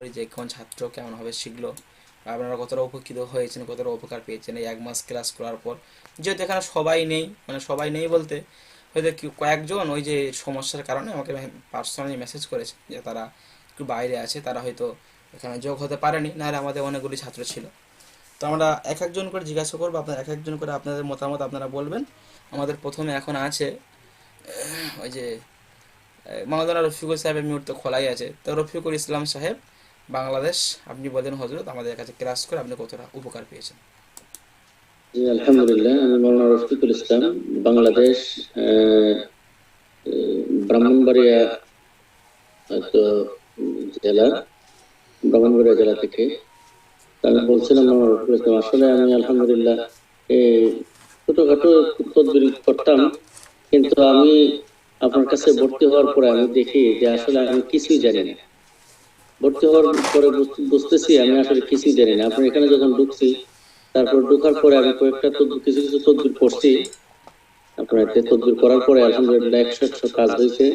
যে কোন ছাত্র কেমন হবে শিখলো আপনারা কতটা উপকৃত হয়েছেন, কতটা উপকার পেয়েছেন, এই এক মাস ক্লাস করার পর। যেহেতু এখানে সবাই নেই মানে সবাই নেই বলতে হয়তো কয়েকজন ওই যে সমস্যার কারণে আমাকে পার্সোনালি মেসেজ করেছে যে তারা একটু বাইরে আছে, তারা হয়তো এখানে যোগ হতে পারেনি, নাহলে আমাদের অনেকগুলি ছাত্র ছিল। তো আমরা এক একজন করে জিজ্ঞাসা করব, আপনার এক একজন করে আপনাদের মতামত আপনারা বলবেন। আমাদের প্রথমে এখন আছে, ওই যে মাওলানা রফিকুল সাহেবের মুহূর্তে খোলাই আছে। তো রফিকুল ইসলাম সাহেব বাংলাদেশ, আপনি বলেন হজরত আমাদের কাছে ক্লাস করে আপনি কতটা উপকার পেয়েছেন? জি, আলহামদুলিল্লাহ, আমি মৌলানা রফিকুল ইসলাম, বাংলাদেশ ব্রাহ্মণবাড়িয়া, হয়তো জেলা, ব্রাহ্মণবাড়িয়া জেলা থেকে। আমি বলছিলাম মৌলানা রফিকুল ইসলাম, আসলে আমি আলহামদুলিল্লাহ ছোটখাটো তদবির করতাম, কিন্তু আমি আপনার কাছে ভর্তি হওয়ার পরে আমি দেখি যে আসলে আমি কিছুই জানি না। ভর্তি হওয়ার পরে বুঝতেছি আমি আসলে কিছুই জানি না। আপনি এখানে যখন ঢুকছি, তারপর ঢোকার পরে আমি কয়েকটা কিছু কিছু তদবির করছি আপনার তদবির করার পরে একশো একশো কাজ হয়েছে।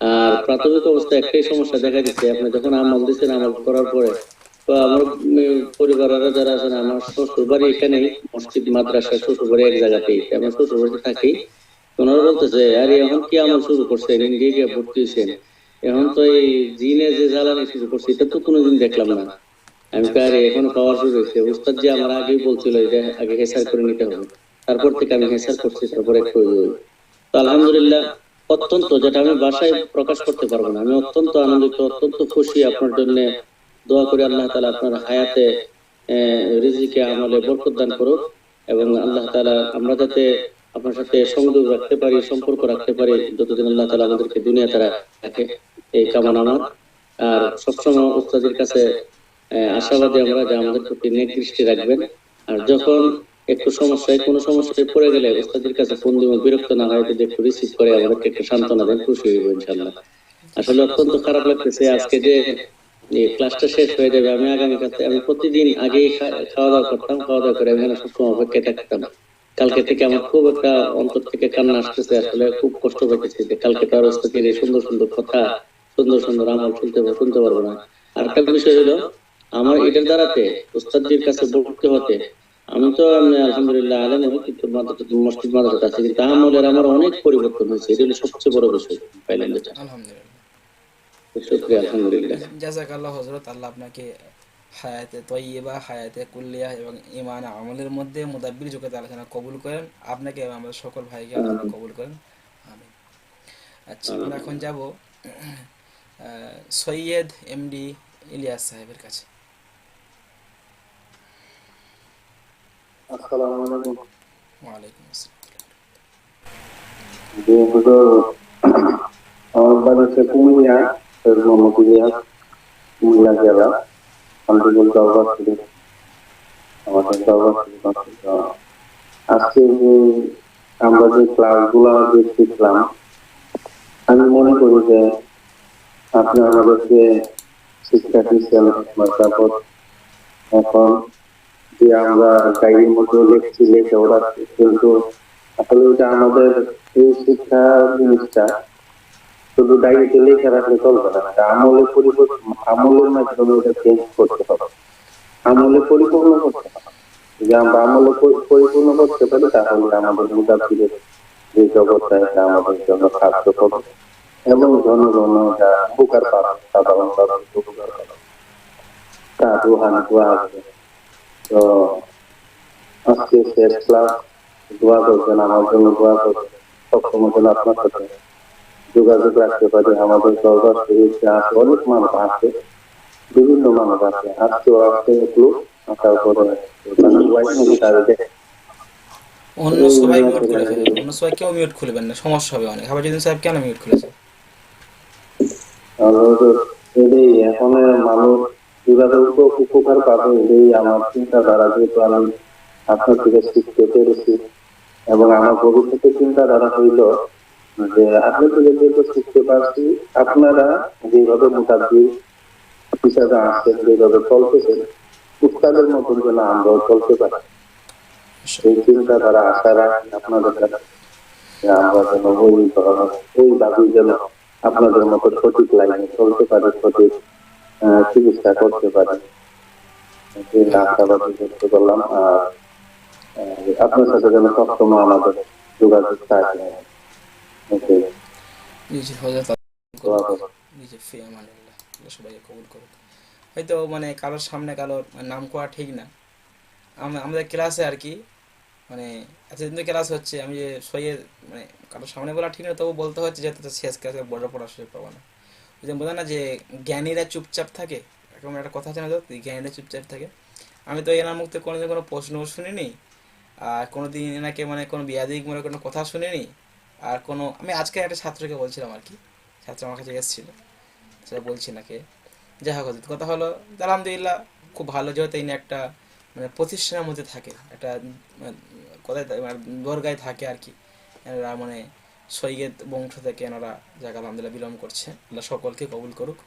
আর প্রাথমিক একটাই সমস্যা দেখা দিচ্ছে। আপনি যখন আমল দিচ্ছেন, আমল করার পরে তো আমার পরিবারেরা যারা আছেন, আমার শ্বশুর বাড়ি এখানেই, মসজিদ, মাদ্রাসা শ্বশুর বাড়ি এক জায়গাতেই। আমার শ্বশুর বাড়িতে থাকি। ওনারা বলতেছে, আরে, এখন কি আমল শুরু ইন্ডিয়া গিয়ে ভর্তি হয়েছেন। এখন তো এই জিনে যে জ্বালানি শুরু করছে, এটা তো কোনোদিন দেখলাম না। আমি কারে এখন পাওয়া শুরু হয়েছে। উস্তাদ যে আমার আগেই বলছিল যে আগে হেসার করে নিতে হবে। তারপর থেকে আমি হেসার করছি, তারপরে একটু। তো আলহামদুলিল্লাহ, অত্যন্ত, যেটা আমি বাসায় প্রকাশ করতে পারব না। আমি অত্যন্ত আনন্দিত, অত্যন্ত খুশি আপনার জন্য। দোয়া করি আল্লাহ তালা আপনার হায়াতে রিজিকে, আমলে বরকত দান করুক এবং আল্লাহ তালা আমরা যাতে আপনার সাথে সংযোগ রাখতে পারি, সম্পর্ক রাখতে পারি, যতদিন আল্লাহ তালা আমাদেরকে দুনিয়া তারা রাখে। এই কামনা আমার। আর সবসময় উস্তাদের কাছে আশাবাদী আমরা যে আমাদের প্রতি নেক দৃষ্টি রাখবেন। আর যখন একটু সমস্যায় কোনো সমস্যায় পড়ে গেলে উস্তাদের কাছে ফোন দিব, বিরক্ত না হয়, যদি একটু রিসিভ করে, আমাদেরকে একটু সান্ত্বনা দেন, খুশি হইব ইনশাল্লাহ আসলে অত্যন্ত খারাপ লাগতেছে আজকে যে ক্লাসটা শেষ হয়ে যাবে, আমি আগামীকাল আমি প্রতিদিন আগেই খাওয়া দাওয়া করতাম খাওয়া দাওয়া করে আমি এখানে সবসময় অপেক্ষায় থাকতাম। কালকে থেকে আমার খুব একটা অন্তর থেকে কান্না আসতেছে, আসলে খুব কষ্ট পেতেছি যে কালকে তার ওস্তাদের এই সুন্দর সুন্দর কথা সুন্দর সুন্দর আমল শুনতে শুনতে পারব না। আর একটা বিষয় হলো আমার এটার দ্বারাতে ওস্তাদজির কাছে ভর্তি হতে আমি তো আলহামদুলিল্লাহ আলেম কিন্তু মসজিদ মাদ্রাসা আছে কিন্তু আমলের আমার অনেক পরিবর্তন হয়েছে। এটা হলো সবচেয়ে বড় বিষয় পাইলাম যেটা। শুক্রিয়া আলহামদুলিল্লাহ। জাজাক আল্লাহ হজরত আল্লাহ আপনাকে হায়াতে তৈবা হায়াতে কুল্লিয়া এবং ইমান আমলের মধ্যে মুদাব্বির আলোচনা কবুল করেন। আপনাকে এবং আমাদের সকল ভাইকে কবুল করেন। আমিন। আচ্ছা আমরা এখন যাব সৈয়দ এমডি ইলিয়াস সাহেবের কাছে। আসসালামু আলাইকুম। ওয়ালাইকুম আসসালাম। যে হুজুর আমার বাড়ি হচ্ছে কুমিল্লা সৈয়দ মোহাম্মদ ইলিয়াস কুমিল্লা জেলা আলটিগুল দরবার শরীফ আমাদের দরবার আজকে যে আমরা যে ক্লাসগুলো শিখলাম আমি মনে করি যে আপনি আমাদেরকে শিক্ষা দিচ্ছেন তারপর এখন যে আমরা গাড়ির মধ্যে লিখছি লিখে ওরা কিন্তু আসলে এটা আমাদের এই শিক্ষা জিনিসটা। শুধু ডায়েরিতে লিখে রাখলে চলবে না আমলে পরিবর্তন আমলের মাধ্যমে এটা চেঞ্জ করতে হবে। আমলে পরিপূর্ণ করতে হবে। যদি আমরা আমলে পরিপূর্ণ করতে পারি, তাহলে আমাদের মুদাফিরের যে জগৎটা আমাদের জন্য কার্যকর হবে। এবং এটা উপকার পাবে সাধারণ মানুষ উপকার তা দোয়া আসবে তো আজকে শেষ ক্লাস, দোয়া আমার জন্য দোয়া আপনার সাথে। যোগাযোগ রাখতে পারি, আমাদের দরবার শরীফে আছে অনেক মানুষ আছে বিভিন্ন মানুষ আছে তাদের অন্য সবাই মিউট ফেলবেন অন্য সবাই কেউ মিউট খুলবেন না, সমস্যা হবে অনেক। আবার যদি সাহেব কেন মিউট খুলেছে? এটাই মানুষ কীভাবে উপকার পাবে এটাই আমার চিন্তাধারা যেহেতু আমি আপনার থেকে শিখতে পেরেছি এবং আমার ভবিষ্যতে চিন্তাধারা হইল যে আপনার থেকে যেহেতু শিখতে পারছি, আপনারা যেভাবে মোটামুটি হিসাবে আসছেন যেভাবে চলতেছেন উস্তাদের মতন যেন আমরাও চলতে পারি। সেই চিন্তাধারা আশা রাখি আপনাদের কাছে আমরা যেন ওই ধরনের ওই দাবি যেন আপনাদের মতো সঠিক লাইনে চলতে পারে সঠিক চিকিৎসা করতে পারি। এই আশাবাদী ব্যক্ত করলাম আর আপনার সাথে যেন সবসময় আমাদের যোগাযোগ থাকে। জি হজরত নিজে আল্লাহ কবুল করুক। হয়তো মানে কারোর সামনে কারোর নাম করা ঠিক না। আম- আমাদের ক্লাসে আর কি মানে এতদিন তো ক্লাস হচ্ছে, আমি যে সইয়ে মানে কারোর সামনে বলা ঠিক না, তবু বলতে হচ্ছে যে শেষ ক্লাসে বড় পড়ার সুযোগ পাবো না। ওই যে বোঝা না যে, জ্ঞানীরা চুপচাপ থাকে, এরকম একটা কথা আছে না তো জ্ঞানীরা চুপচাপ থাকে। আমি তো এনার মুখ থেকে কোনোদিন কোনো প্রশ্নও শুনিনি, আর কোনোদিন এনাকে মানে কোনো বিয়াদিক মানে কোনো কথা শুনিনি, আর কোনো, আমি আজকে একটা ছাত্রকে বলছিলাম আর কি, ছাত্র আমার কাছে এসেছিল, সেটা বলছি না কে যাই হোক, কথা হলো, আলহামদুলিল্লাহ, খুব ভালো, যেহেতু ইনি একটা মানে প্রতিষ্ঠানের মধ্যে থাকে। একটা মানে, কোথায় মানে দরগায় থাকে আর কি। এনারা মানে সৈয়দ বংশ থেকে এনারা যাক আলহামদুলিল্লাহ বিলম্ব করছে। আল্লাহ সকলকে কবুল করুক।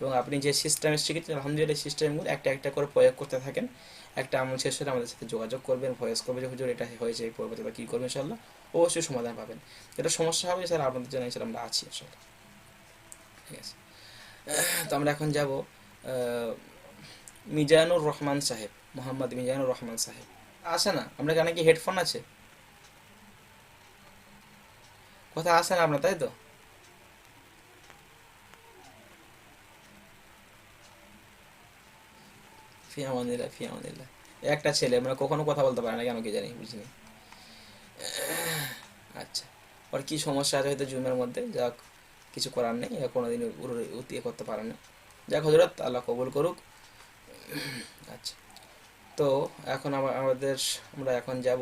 এবং আপনি যে সিস্টেমে শিখেছেন আলহামদুলিল্লাহ সিস্টেমগুলো একটা একটা করে প্রয়োগ করতে থাকেন। একটা আমল শেষ হলে আমাদের সাথে যোগাযোগ করবেন ভয়েস করবে যে হুজুর এটা হয়েছে এই পর্বতে কী করবেন ইনশাল্লাহ অবশ্যই সমাধান পাবেন। এটা সমস্যা হবে স্যার আপনাদের জন্য ইনশাল্লাহ আমরা আছি আসলে। ঠিক আছে। তো আমরা এখন যাব মিজানুর রহমান সাহেব। মোহাম্মদ মিজানুর রহমান সাহেব। আসে না? আমরা এখানে কি হেডফোন আছে? কথা আসে না আপনার, তাই তো? ফিয়ামানিল্লাহ ফিয়ামানিল্লাহ একটা ছেলে মানে কখনো কথা বলতে পারে না কেন কি জানি, বুঝিনি। আচ্ছা ওর কি সমস্যা আছে হয়তো জুমের মধ্যে? যাক, কিছু করার নেই কোনোদিন ইয়ে করতে পারে না। যাক হজরত আল্লাহ কবুল করুক। আচ্ছা। তো এখন আমা- আমাদের আমরা এখন যাব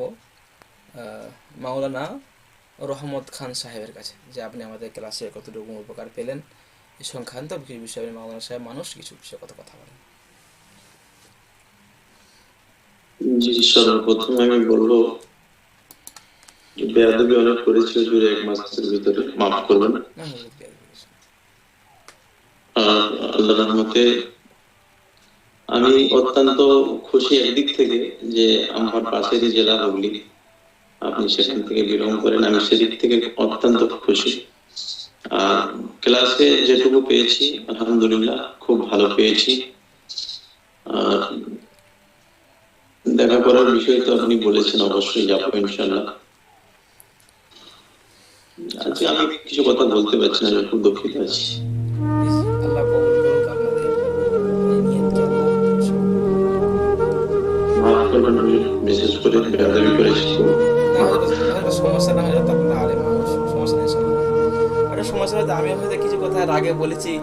মাওলানা রহমত খান সাহেবের কাছে যে আপনি আমাদের ক্লাসে কতটুকু উপকার পেলেন। এই সংক্রান্ত কিছু বিষয়ে মাওলানা সাহেব মানুষ কিছু বিষয়ে কত কথা বলেন। জি সর্বপ্রথমে আমি বলব বেয়াদবি অনেক করেছি জুড়ে এক মাসের ভিতরে মাফ করবেন। হুজুর আল্লাহ রহমতে আমি অত্যন্ত খুশি একদিক থেকে যে আমার পাশেরই জেলা হুগলি, আপনি সেখান থেকে বিলম্ব করেন, আমি সেদিক থেকে অত্যন্ত খুশি। আর ক্লাসে যেটুকু পেয়েছি, আলহামদুলিল্লাহ, খুব ভালো পেয়েছি। আর দেখা করার বিষয় তো আপনি বলেছেন, অবশ্যই যাব ইনশাল্লাহ আজকে আমি কিছু কথা বলতে পারছি না খুব দুঃখিত আছি। করবেন আমি বিশেষ করে বেয়াদবি করেছি খুব। না, ওটা- ওটা সমস্যা না হলে আলেম সমস্যা নেই। সমস্যা আমি কিছু কথা রাগে বলেছি।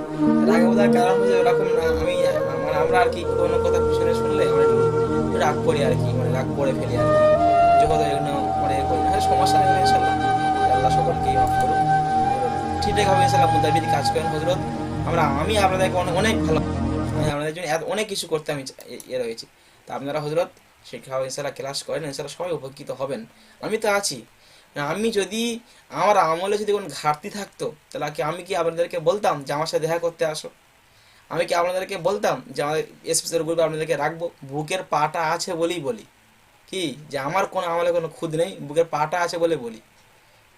রাগে কারণ হচ্ছে ওরকম আমি মানে আমরা আর কি কোনো কথা পিছনে শুনলে আমরা একটু রাগ করি আর কি মানে রাগ করে ফেলি আর কি। যে কথা এগুলো পরে করি সমস্যা নেই ইনশাল্লাহ। আল্লাহ সকলকে মাফ করুক। ঠিকঠাকভাবে ইনশাল্লাহ কাজ করেন হজরত। আমরা আমি আপনাদেরকে অনেক ভালো আপনাদের জন্য অনেক কিছু করতে আমি এ রয়েছি। তা আপনারা হজরত শিক্ষা ইনশাল্লাহ ক্লাস করেন ইনশাল্লাহ সবাই উপকৃত হবেন। আমি তো আছি। আমি যদি আমার আমলে যদি কোনো ঘাটতি থাকতো, তাহলে কি আমি কি আপনাদেরকে বলতাম যে আমার সাথে দেখা করতে আসো? আমি কি আপনাদেরকে বলতাম যে আমাদের এসপিসের গ্রুপে আপনাদেরকে রাখব? বুকের পাটা আছে বলেই বলি। কি? যে আমার কোনো আমলে কোনো খুদ নেই, বুকের পাটা আছে বলে বলি।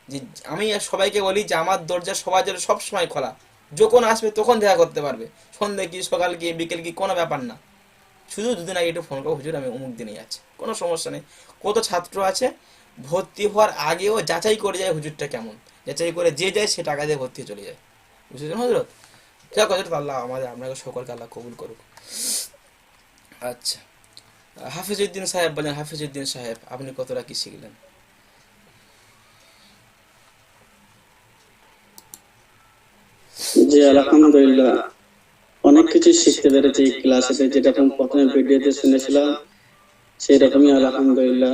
যে আমি সবাইকে বলি যে আমার দরজা সবার জন্য সবসময় খোলা। যখন আসবে তখন দেখা করতে পারবে। সন্ধ্যে কি, সকাল কি, বিকেল কি, কোনো ব্যাপার না। শুধু দুদিন আগে একটু ফোন করো, হুজুর, আমি অমুক দিনে যাচ্ছি। কোনো সমস্যা নেই। কত ছাত্র আছে, ভর্তি হওয়ার আগেও যাচাই করে যায় হুজুরটা কেমন। যাচাই করে যে যায়, সে টাকা দিয়ে ভর্তি চলে যায়। বুঝেছেন হজরত? যাক হজরত, আল্লাহ আমাদের, আপনাকে সকলকে আল্লাহ কবুল করুক। আচ্ছা। হাফিজউদ্দিন সাহেব বলেন, হাফিজউদ্দিন সাহেব, আপনি কতটা কি শিখলেন? জি, আলহামদুলিল্লাহ। অনেক কিছু শিখতে পেরেছি ক্লাসেতে যেরকম প্রথমে ভিডিওতে শুনেছিলাম সেই রকমই আলহামদুলিল্লাহ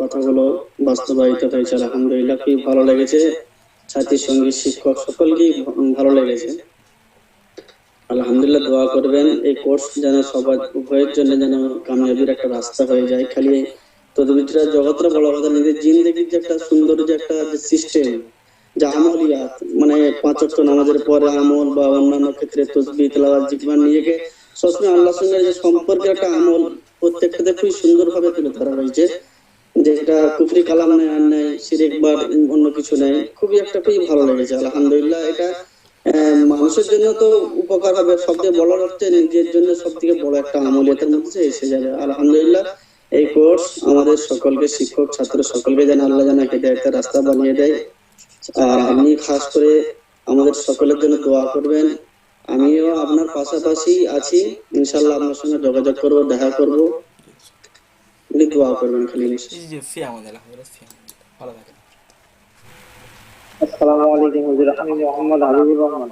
কথাগুলো বাস্তবায়িত হয়েছে। আলহামদুলিল্লাহ খুবই ভালো লেগেছে। ছাত্রী সঙ্গী শিক্ষক সকলকেই ভালো লেগেছে। আলহামদুলিল্লাহ দোয়া করবেন, এই কোর্স যেন সবার উভয়ের জন্য যেন কামিয়াবির একটা রাস্তা হয়ে যায়। খালি তদবিরটা জগৎটা বড় কথা, নিজের জিন্দগির যে একটা সুন্দর যে একটা সিস্টেম যে মানে পাঁচ নামাজের পরে আমল বা অন্যান্য ক্ষেত্রে তসবি, তেলাওয়াত নিজেকে সঙ্গে যে সম্পর্কে একটা আমল প্রত্যেকটাতে খুবই সুন্দরভাবে তুলে ধরা হয়েছে। কুফরি কালাম নেই শিরিক বা অন্য কিছু নেই খুবই একটা খুবই ভালো লেগেছে। আলহামদুলিল্লাহ, এটা মানুষের জন্য তো উপকার হবে। সবচেয়ে বড় হচ্ছে নিজের জন্য সব থেকে বড় একটা আমলিয়াতের মধ্যে এসে যাবে। আলহামদুলিল্লাহ, এই কোর্স আমাদের সকলকে, শিক্ষক, ছাত্র সকলকে যেন আল্লাহ যেন হেদায়তের রাস্তা বানিয়ে দেয়। আপনি খাস করে আমাদের সকলের জন্য দোয়া করবেন। আমিও আপনার পাশাপাশি আছি। ইনশাল্লাহ আপনার সঙ্গে যোগাযোগ করব দেখা করব। আপনি দোয়া করবেন খালি আসসালামু আলাইকুম হুজুর আমি মোহাম্মদ হাবিবুর রহমান।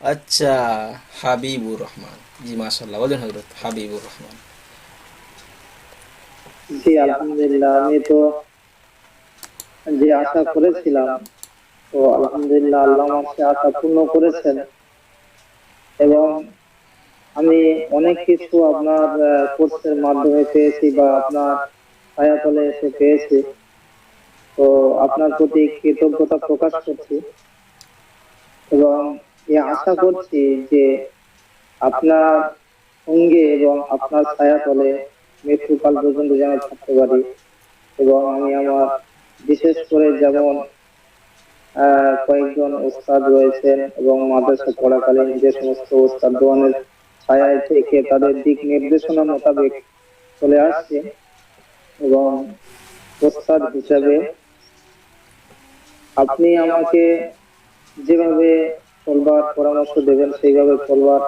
আচ্ছা হাবিবুর রহমান। জি মাশাল্লাহ বলেন হজরত হাবিবুর রহমান। জি আলহামদুলিল্লাহ আমি তো যে আশা করেছিলাম তো আলহামদুলিল্লাহ আল্লাহ আমার সে আশা পূর্ণ করেছেন। এবং আমি অনেক কিছু আপনার কোর্সের মাধ্যমে পেয়েছি বা আপনার ছায়াতলে এসে পেয়েছি। তো আপনার প্রতি কৃতজ্ঞতা প্রকাশ করছি। এবং এ আশা করছি যে আপনার সঙ্গে এবং আপনার ছায়াতলে মৃত্যুকাল পর্যন্ত যেন থাকতে পারি। এবং আমি আমার, বিশেষ করে যেমন কয়েকজন ওস্তাদ রয়েছেন এবং মাদ্রাসা পড়াকালীন যে সমস্ত ওস্তাদ দোয়ানের ছায়ায় থেকে তাদের দিক নির্দেশনা মোতাবেক চলে আসছে এবং ওস্তাদ হিসাবে আপনি আমাকে যেভাবে চলবার পরামর্শ দেবেন সেইভাবে চলবার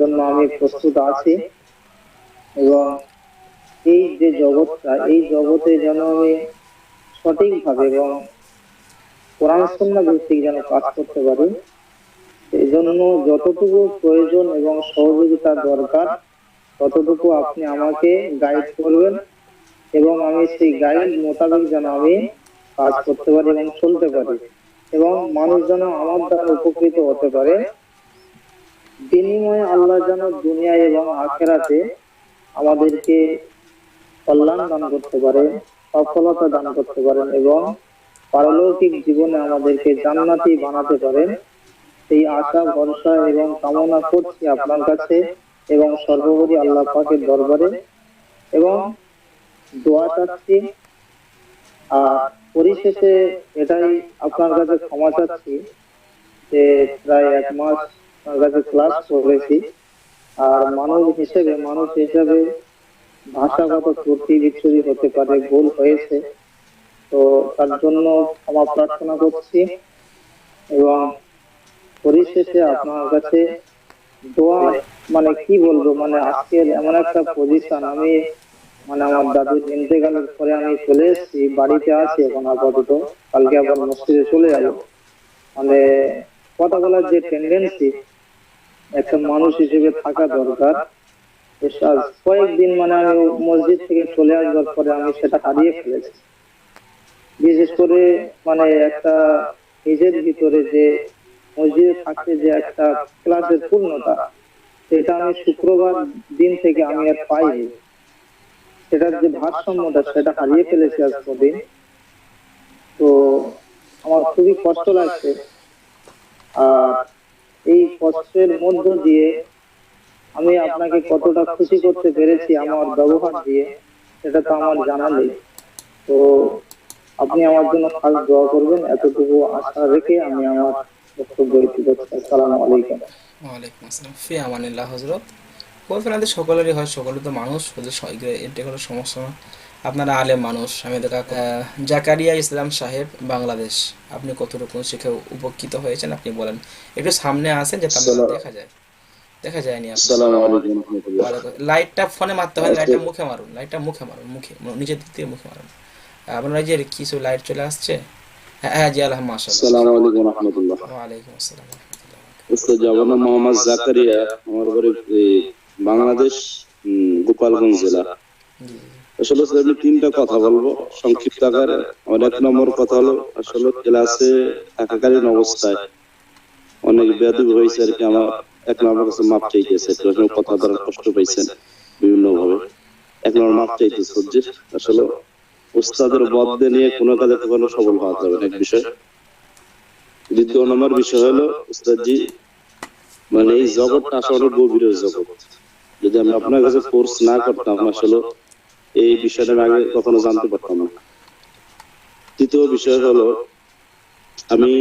জন্য আমি প্রস্তুত আছি এবং এই যে জগৎটা, এই জগতে যেন আমি সঠিকভাবে এবং কোরআন সন্না ভিত্তিক যেন কাজ করতে পারি, এই জন্য যতটুকু প্রয়োজন এবং সহযোগিতা দরকার, ততটুকু আপনি আমাকে গাইড করবেন এবং আমি সেই গাইড মোতাবেক যেন আমি কাজ করতে পারি এবং চলতে পারি এবং মানুষ যেন আমার দ্বারা উপকৃত হতে পারে। বিনিময়ে আল্লাহ যেন দুনিয়ায় এবং আখেরাতে আমাদেরকে কল্যাণ দান করতে পারে সফলতা দান করতে পারেন এবং পারলৌকিক জীবনে আমাদেরকে জান্নাতি বানাতে পারেন। সেই আশা, ভরসা এবং কামনা করছি আপনার কাছে এবং সর্বোপরি আল্লাহ পাকের দরবারে। এবং দোয়া চাচ্ছি। আর পরিশেষে এটাই আপনার কাছে ক্ষমা চাচ্ছি যে প্রায় এক মাস আপনার কাছে ক্লাস করেছি। আর মানুষ হিসেবে মানুষ হিসেবে ভাষাগত ত্রুটি বিচ্ছুরি হতে পারে, ভুল হয়েছে। তো তার জন্য ক্ষমা প্রার্থনা করছি এবং পরিশেষে আপনার কাছে দোয়া মানে কি বলব মানে আজকের এমন একটা পজিশন আমি মানে আমার ইন্তেকালের পরে আমি চলে এসেছি, বাড়িতে আছি এখন আপাতত। কালকে আবার মসজিদে চলে যাব। মানে কথা বলার যে টেন্ডেন্সি একটা মানুষ হিসেবে থাকা দরকার। কয়েকদিন মানে আমি মসজিদ থেকে চলে আসবার পরে আমি সেটা হারিয়ে ফেলেছি। বিশেষ করে মানে একটা নিজের ভিতরে যে মসজিদে থাকতে যে একটা ক্লাসের পূর্ণতা, সেটা আমি শুক্রবার দিন থেকে আমি আর পাইনি। সেটার যে ভারসাম্যটা, সেটা হারিয়ে ফেলেছি আজ কদিন। তো আমার খুবই কষ্ট লাগছে। আর এই কষ্টের মধ্য দিয়ে আমি আপনাকে কতটা খুশি করতে পেরেছি আমার ব্যবহার দিয়ে, সেটা তো আমার জানা নেই। তো আপনি আমার জন্য খাস দোয়া করবেন। এতটুকু আশা রেখে আমি আমার বক্তব্য রেখে করছি আসসালামু আলাইকুম। ওয়ালাইকুম আসসালাম। ফি আমানিল্লাহ হজরত আমাদের সকলেরই হয় সকলে তো মানুষ ওদের এটা কোনো সমস্যা না। আপনারা আলেম মানুষ। আমি জাকারিয়া ইসলাম সাহেব বাংলাদেশ। আপনি কতটুকু শিখে উপকৃত হয়েছেন আপনি বলেন। একটু সামনে আসেন যাতে আপনার দেখা যায়। দেখা যায়নি আপনার আসসালামু আলাইকুম লাইটটা ফোনে মারতে হয় লাইটটা মুখে মারুন লাইটটা মুখে মারুন মুখে নিচের দিক থেকে মুখে মারুন। আপনার যে কিছু লাইট চলে আসছে? হ্যাঁ হ্যাঁ জি আলহাম আসসালামু আলাইকুম রহমতুল্লাহ। ওয়ালাইকুম আসসালাম উস্তাদ মোহাম্মদ জাকারিয়া আমার বাড়ি বাংলাদেশ গোপালগঞ্জ জেলা। আসলে আমি তিনটা কথা বলব। সংক্ষিপ্ত আকারে। আমার এক নম্বর কথা হলো আসলে ক্লাসে থাকাকালীন অবস্থায় অনেক বেদব হয়েছে আর কি। আমার এক নম্বর কাছে মাপ চাইতেছে। কথা দ্বারা কষ্ট পাইছেন বিভিন্ন ভাবে এক নম্বর মাপ চাইতেছে আসলে উস্তাদের বদলে নিয়ে কোনো কাজে কখনো সফল হওয়া যাবে না। এক বিষয়। দ্বিতীয় নম্বর বিষয় হলো, উস্তাদজি মানে এই জগৎটা আসলে অনেক গভীর জগৎ। যদি আমি আপনার কাছে কোর্স না করতাম, আসলে এই বিষয়টা আগে কখনো জানতে পারতাম না। তৃতীয় বিষয় হলো, আমি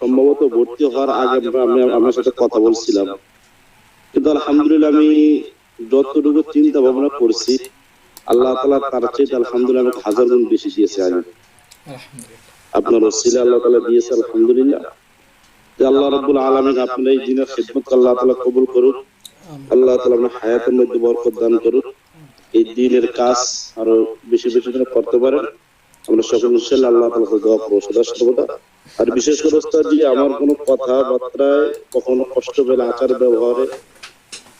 সম্ভবত ভর্তি হওয়ার আগে আমি আমার সাথে কথা বলছিলাম। কিন্তু আলহামদুলিল্লাহ আমি যতটুকু চিন্তা ভাবনা করছি আল্লাহ তালা তার চেয়ে আলহামদুলিল্লাহ আমাকে হাজার গুণ বেশি দিয়েছে আমি আপনার ওসিলা আল্লাহ তালা দিয়েছে আলহামদুলিল্লাহ। যে আল্লাহ রব্বুল আলমিন আপনার এই দিনের খেদমত আল্লাহ তালা কবুল করুন আল্লাহ তালা আপনার হায়াতের মধ্যে বরকত দান করুন এই দিনের কাজ আরও বেশি বেশি করে করতে পারেন। আমরা সকল ইনশাল্লাহ আল্লাহ তালা দোয়া করব সদা সর্বদা আর বিশেষ করে আমার কোনো কথাবার্তায় কখনো কষ্ট পেলে আচার ব্যবহারে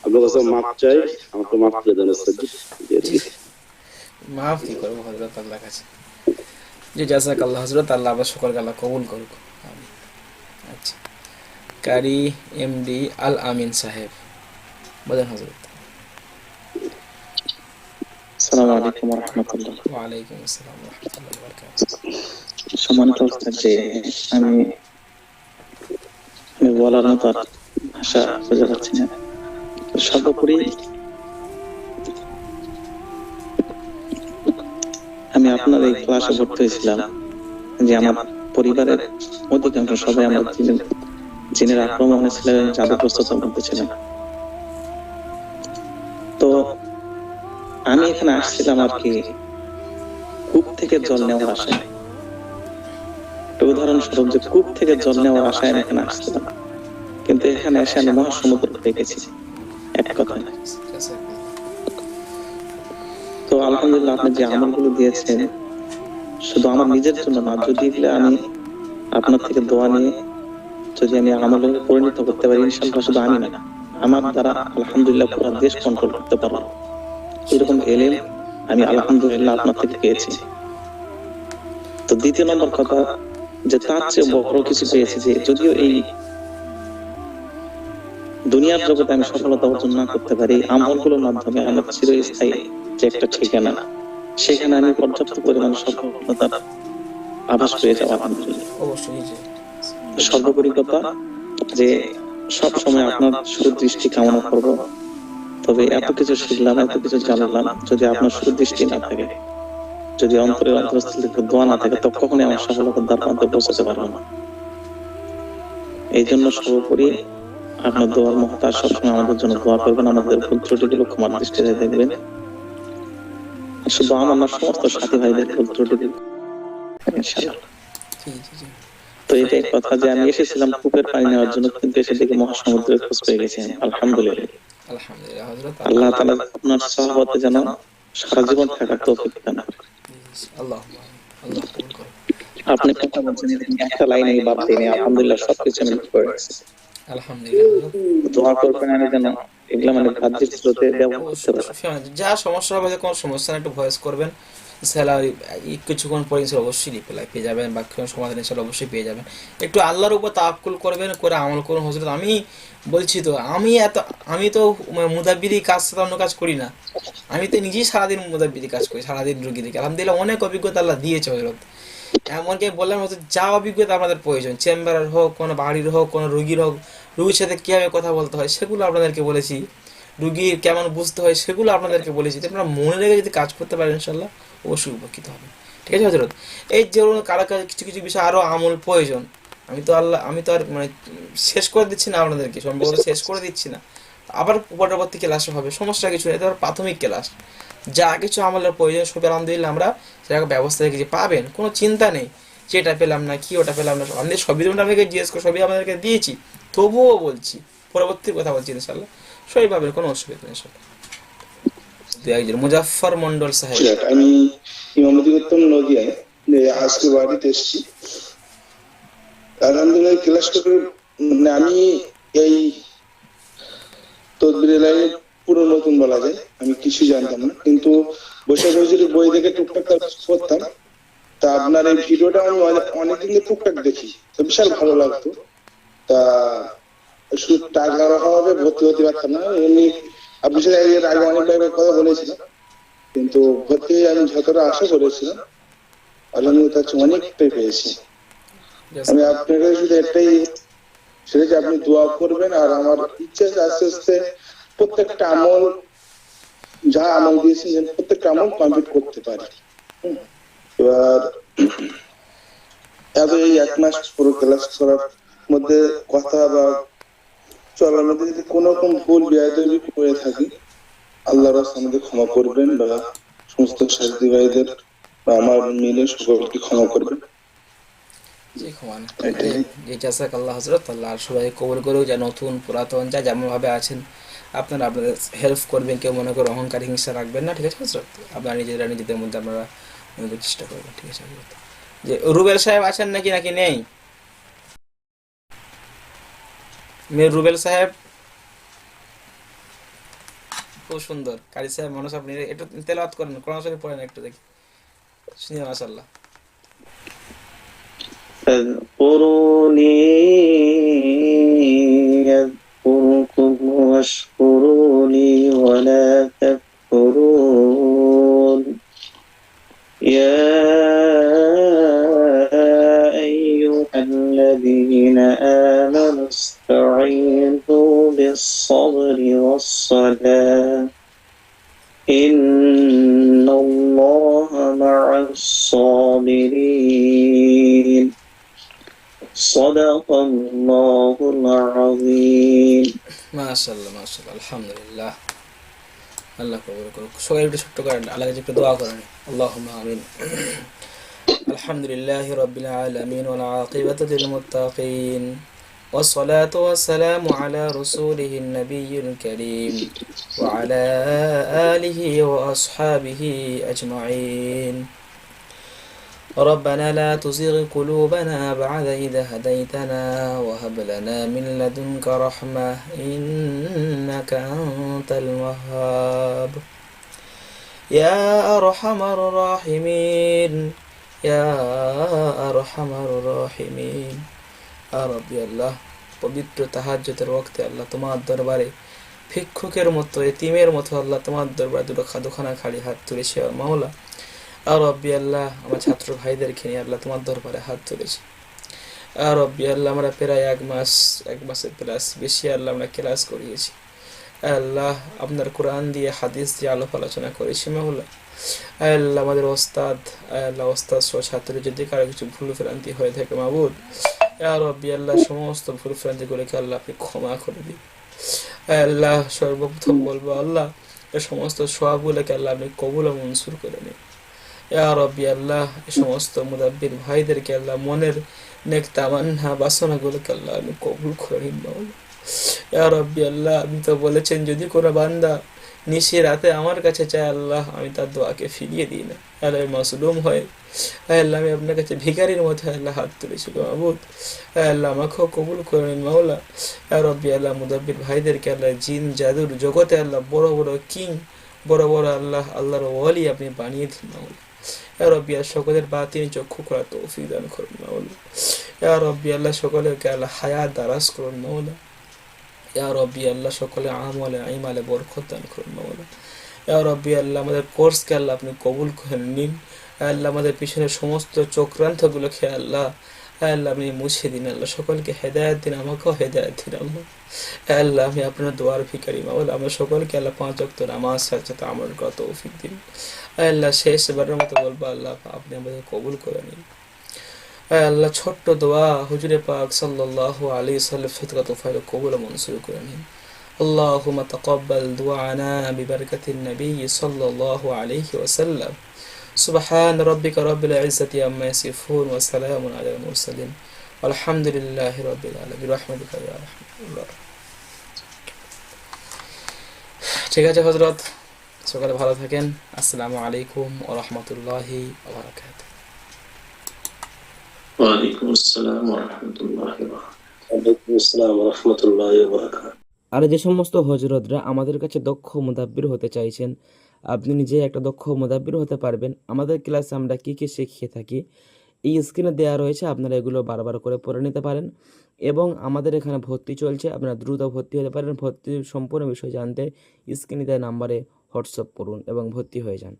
আপনার কাছে মাপ চাই আমাকে মাপ করে দেন কি। মাফ কি করব হজরত আল্লাহ কাছে। জি জাসাক আল্লাহ হজরত আল্লাহ আবার সকলকে আল্লাহ কবুল করুক। আচ্ছা। কারি এমডি আল আমিন সাহেব। বলেন হজরত আসসালামু আলাইকুম রহমতুল্লাহ ওয়ালাইকুম আসসালাম রহমতুল্লাহ বরকাত সম্মানিত ওস্তাদ যে আমি আমি বলার মতো ভাষা না সর্বোপরি আমি আপনার এই ক্লাসে ভর্তি হয়েছিলাম, যে আমার পরিবারের অধিকাংশ সবাই আমরা জিনের আক্রমণে ছিলেন জাদু প্রস্তুতের মধ্যে ছিলেন তো আমি এখানে আসছিলাম আর কি কূপ থেকে জল নেওয়ার আশায়। উদাহরণস্বরূপ যে কূপ থেকে জল নেওয়ার আশায় আমি এখানে আসছিলাম। কিন্তু এখানে এসে আমি মহাসমুদ্র পেয়ে গেছি এক তো আলহামদুলিল্লাহ আপনি যে আমলগুলো দিয়েছেন, শুধু আমার নিজের জন্য না, যদি আমি আপনার থেকে দোয়া নিয়ে যদি আমি পরিণত করতে পারি ইনশাল্লাহ শুধু আমি না, আমার দ্বারা আলহামদুলিল্লাহ পুরো দেশ কন্ট্রোল করতে পারব। এরকম এলেম আমি আলহামদুলিল্লাহ আপনার থেকে পেয়েছি। তো দ্বিতীয় নম্বর কথা, যে তার চেয়ে বড় কিছু পেয়েছি যে যদিও এই দুনিয়ার জগতে আমি সফলতা অর্জন না করতে পারি, আমলগুলোর মাধ্যমে আমার চিরস্থায়ী যে একটা ঠিকানা সেখানে আমি পর্যাপ্ত পরিমাণ সফলতার আভাস পেয়ে আলহামদুলিল্লাহ। অবশ্যই সর্বোপরি কথা যে সব সময় আপনার সুদৃষ্টি কামনা করব। তবে এত কিছু শিখলাম এত কিছু জানলাম যদি আপনার সুদৃষ্টি না থাকে যদি অন্তরের অন্তরস্থল দোয়া না থাকে তো কখনই আমার সফলতার দ্বার প্রান্তে পৌঁছাতে পারব না। এই জন্য সর্বোপরি আপনার দোয়ার মহতাজ সবসময় আমাদের জন্য দোয়া করবেন আমাদের ভুল ত্রুটিগুলো ক্ষমার দৃষ্টিতে দেখবেন। শুধু আমার না সমস্ত সাথী ভাইদের ভুল জি জি তো এটাই কথা যে আমি এসেছিলাম কূপের পানি নেওয়ার জন্য কিন্তু এসে দেখি মহাসমুদ্রের খোঁজ পেয়ে গেছি আলহামদুলিল্লাহ। আল্লাহ তাআলা আপনার সহবতে যেন সারা জীবন থাকার তৌফিক দান আল্লাহ আল্লাহ আপনি কথা বলছেন একটা লাইন বাদ দিনে আলহামদুলিল্লাহ সবকিছু আমি ঠিক করে রাখছি আলহামদুলিল্লাহ। হজরত। দোয়া করবেন আমি যেন এগুলা মানে বাহ্যিক স্রোতে ব্যবহার করতে পারি। যা সমস্যা হবে কোনো সমস্যা না একটু ভয়েস করবেন। স্যালারি কিছুক্ষণ পরে ইনশাল্লাহ অবশ্যই রিপ্লাই পেয়ে যাবেন বা কোনো সমাধান ইনশাল্লাহ অবশ্যই পেয়ে যাবেন। একটু আল্লাহর উপর তাকুল করবেন করে আমল করুন। হজরত আমি বলছি তো আমি এত আমি তো মুদাব্বিরি কাজ ছাড়া অন্য কাজ করি না। আমি তো নিজেই সারাদিন মুদাব্বিরি কাজ করি সারাদিন রুগী দেখি। আলহামদুলিল্লাহ অনেক অভিজ্ঞতা আল্লাহ দিয়েছে হজরত এমনকি বললাম হচ্ছে যা অভিজ্ঞতা আপনাদের প্রয়োজন, চেম্বারের হোক, কোনো বাড়ির হোক, কোনো রুগীর হোক, রুগীর সাথে কীভাবে কথা বলতে হয় সেগুলো আপনাদেরকে বলেছি। রুগীর কেমন বুঝতে হয় সেগুলো আপনাদেরকে বলেছি। আপনারা মনে রেখে যদি কাজ করতে পারেন ইনশাল্লাহ অবশ্যই উপকৃত হবে ঠিক আছে হজরত এই ধরুন কারও কাছে কিছু কিছু বিষয় আরও আমল প্রয়োজন, আমি তো আল্লাহ, আমি তো আর মানে শেষ করে দিচ্ছি না আপনাদেরকে, সম্ভবত শেষ করে দিচ্ছি না। আবার পরবর্তী ক্লাসে হবে। সমস্যা কিছু এটা প্রাথমিক ক্লাস যা কিছু আমলের প্রয়োজন, সব আলহামদুলিল্লাহ আমরা সেটা ব্যবস্থা রেখেছি। পাবেন, কোনো চিন্তা নেই যে এটা পেলাম না, কি ওটা পেলাম না আমাদের সবই তোমরা আমাকে জিজ্ঞেস করে, সবই আমাদেরকে দিয়েছি। তবুও বলছি, পরবর্তী কথা বলছি ইনশাল্লাহ সবই পাবেন, কোনো অসুবিধা নেই ইনশাল্লাহ দু একজন, মুজাফফর মন্ডল সাহেব। আমি ইমামতি নদিয়ায় আজকে বাড়িতে এসেছি। আলহামদুলিল্লাহ ক্লাসটা করে মানে আমি এই তদবির লাইনে পুরো নতুন বলা যায়। আমি কিছু জানতাম না। কিন্তু বসে বসে বই দেখে টুকটাক কাজ করতাম। তা আপনার এই ভিডিওটা আমি অনেকদিন টুকটাক দেখি। তো বিশাল ভালো লাগতো। তা শুধু টাকা রাখা হবে ভর্তি হতে পারতাম না। এমনি আপনি সাথে এর আগে অনেকবার কথা বলেছিলাম কিন্তু ভর্তি আমি যতটা আশা করেছিলাম আলহামদুলিল্লাহ তার অনেকটাই পেয়েছি। আমি আপনার শুধু একটাই সেটা যে আপনি দোয়া করবেন আর আমার ইচ্ছে আস্তে আস্তে প্রত্যেকটা আমল যা আমল দিয়েছেন যেন প্রত্যেকটা আমল কমপ্লিট করতে পারি। এবার এত এই এক মাস পুরো ক্লাস করার মধ্যে কথা বা চলার মধ্যে যদি কোনো রকম ভুল বেয়াদবি করে থাকি আল্লাহ রাস আমাদের ক্ষমা করবেন বা সমস্ত সাথী ভাইদের বা আমার মিলে সকলকে ক্ষমা করবেন। জি ক্ষমান এটাই। জি জাসাক আল্লাহ হজরত আল্লাহ সবাই কবুল করুক যা নতুন পুরাতন যা যেমনভাবে আছেন আপনারা আপনাদের হেল্প করবেন কেউ মনে করে অহংকার হিংসা রাখবেন না ঠিক আছে হজরত আপনারা নিজেরা নিজেদের মধ্যে আপনারা চেষ্টা করবেন ঠিক আছে হজরত যে রুবেল সাহেব আছেন নাকি নাকি নেই? রুবেল সাহেব? খুব সুন্দর। কারি সাহেব মনোজ আপনি একটু তেলাওয়াত করেন কোরআন শরীফ পড়েন একটু দেখি। শুনি মাশাআল্লাহ। فاذكروني يذكركم صدق الله العظيم মাশাল্লাহ মাশাল্লাহ আলহামদুলিল্লাহ আল্লাহ কবুল করুক সবাই একটু ছোট্ট করেন আল্লাহ কাছে একটু দোয়া করেন আল্লাহুম্মা আমিন আলহামদুলিল্লাহ রাব্বিল আলামিন ওয়াল আকিবাতু লিল মুত্তাকিন والصلاة والسلام على رسوله النبي الكريم وعلى آله وأصحابه أجمعين ربنا لا تزغ قلوبنا بعد إذا هديتنا وهب لنا من لدنك رحمة إنك أنت الوهاب يا أرحم الراحمين يا أرحم الراحمين يا ربي الله পবিত্র তাহাজ্জতের ওয়াক্তে আল্লাহ তোমার দরবারে ভিক্ষুকের মতো এতিমের মতো আল্লাহ তোমার দরবারে দুটো খাদুখানা খালি হাত তুলেছে মাওলা আর রব্বি আল্লাহ, আমার ছাত্র ভাইদেরকে নিয়ে আল্লাহ তোমার দরবারে হাত তুলেছি। আর রব্বি আল্লাহ, আমরা প্রায় এক মাস, এক মাসের প্লাস বেশি আল্লাহ আমরা ক্লাস করিয়েছি। আল্লাহ আপনার কোরআন দিয়ে, হাদিস দিয়ে আলোপ আলোচনা করেছি মাহুল্লা আল্লাহ আমাদের ওস্তাদ, আল্লাহ ওস্তাদ সহ ছাত্র যদি কারও কিছু ভুল ভ্রান্তি হয়ে থাকে মাবুদ রব্বি আল্লাহ সমস্ত ভুল ভ্রান্তিগুলোকে আল্লাহ আপনি ক্ষমা করে দিন। আল্লাহ সর্বপ্রথম বলব আল্লাহ, এ সমস্ত সবগুলোকে আল্লাহ আপনি কবুল মনসুর করে নিন। রব্বি আল্লাহ সমস্ত মুদাব্বির ভাইদেরকে আল্লাহ মনের নেক তামান্না বাসনাগুলোকে আল্লাহ আপনি কবুল করে। ইয়া রব্বি আল্লাহ আপনি তো বলেছেন যদি কোনো বান্দা নিশি রাতে আমার কাছে চায় আল্লাহ আমি তার দোয়াকে ফিরিয়ে দিই না আল্লাহ মাসলুম হয় আয় আল্লাহ আমি আপনার কাছে ভিখারির মতো আল্লাহ হাত তুলেছি গো মাবুদ আয় আল্লাহ আমাকেও কবুল করে নিন মাওলা ইয়া রব্বি আল্লাহ মুদাব্বির ভাইদেরকে আল্লাহ জিন জাদুর জগতে আল্লাহ বড় বড় কিং বড় বড় আল্লাহ আল্লাহর ওয়ালি আপনি বানিয়ে দিন মাওলা ইয়া রব্বি চক্ষু করা তৌফিক দান করুন মাওলা রব্বি আল্লাহ হায়া করুন মাওলা ইয়া রব্বি আল্লাহ সকলে আমলে বরকত দান করুন মাওলা ইয়া রব্বি আল্লাহ আমাদের কোর্সকে আল্লাহ আপনি কবুল করে নিন। আল্লাহ আমাদের পিছনে সমস্ত চক্রান্তগুলোকে আল্লাহ আল্লাহ আপনি মুছে দিন আল্লাহ সকলকে হেদায়ত দিন আমাকেও হেদায়ত দিন আল্লাহ ইয়া আল্লাহ আমি আপনার দোয়ার ভিকারি মাওলা আমরা সকলকে আল্লাহ পাঁচ অক্ত নামাজ সাথে সাথে আমল করা তৌফিক দিন আয় আল্লাহ শেষবারের মতো বলবো আল্লাহ আপনি আমাদের কবুল করে নিন আয় আল্লাহ ছোট্ট দোয়া হুজুরে পাক সাল্লাল্লাহু আলাইহি সাল্লাম ফিতরা তোফাইল কবুল ও মনসুর করে নিন اللهم تقبل دعانا ببركة النبي صلى الله عليه وسلم سبحان ربك رب العزة عما يصفون وسلام على المرسلين والحمد لله رب العالمين برحمتك يا رحمة الله ঠিক আছে হজরত সকালে ভালো থাকেন আসসালামু আলাইকুম ও রহমতুল্লাহি ওয়ালাইকুম আসসালাম ওরহমতুল্লাহ ওয়ালাইকুম আসসালাম রহমতুল্লাহ আর যে সমস্ত হজরতরা আমাদের কাছে দক্ষ মুদাব্বির হতে চাইছেন আপনি নিজেই একটা দক্ষ মোদাব্বির হতে পারবেন। আমাদের ক্লাসে আমরা কী কী শিখিয়ে থাকি, এই স্ক্রিনে দেওয়া রয়েছে, আপনারা এগুলো বারবার করে পড়ে নিতে পারেন। এবং আমাদের এখানে ভর্তি চলছে, আপনারা দ্রুত ভর্তি হতে পারেন। ভর্তির সম্পূর্ণ বিষয় জানতে স্ক্রিনে দেওয়া নাম্বারে হোয়াটসঅ্যাপ করুন এবং ভর্তি হয়ে যান।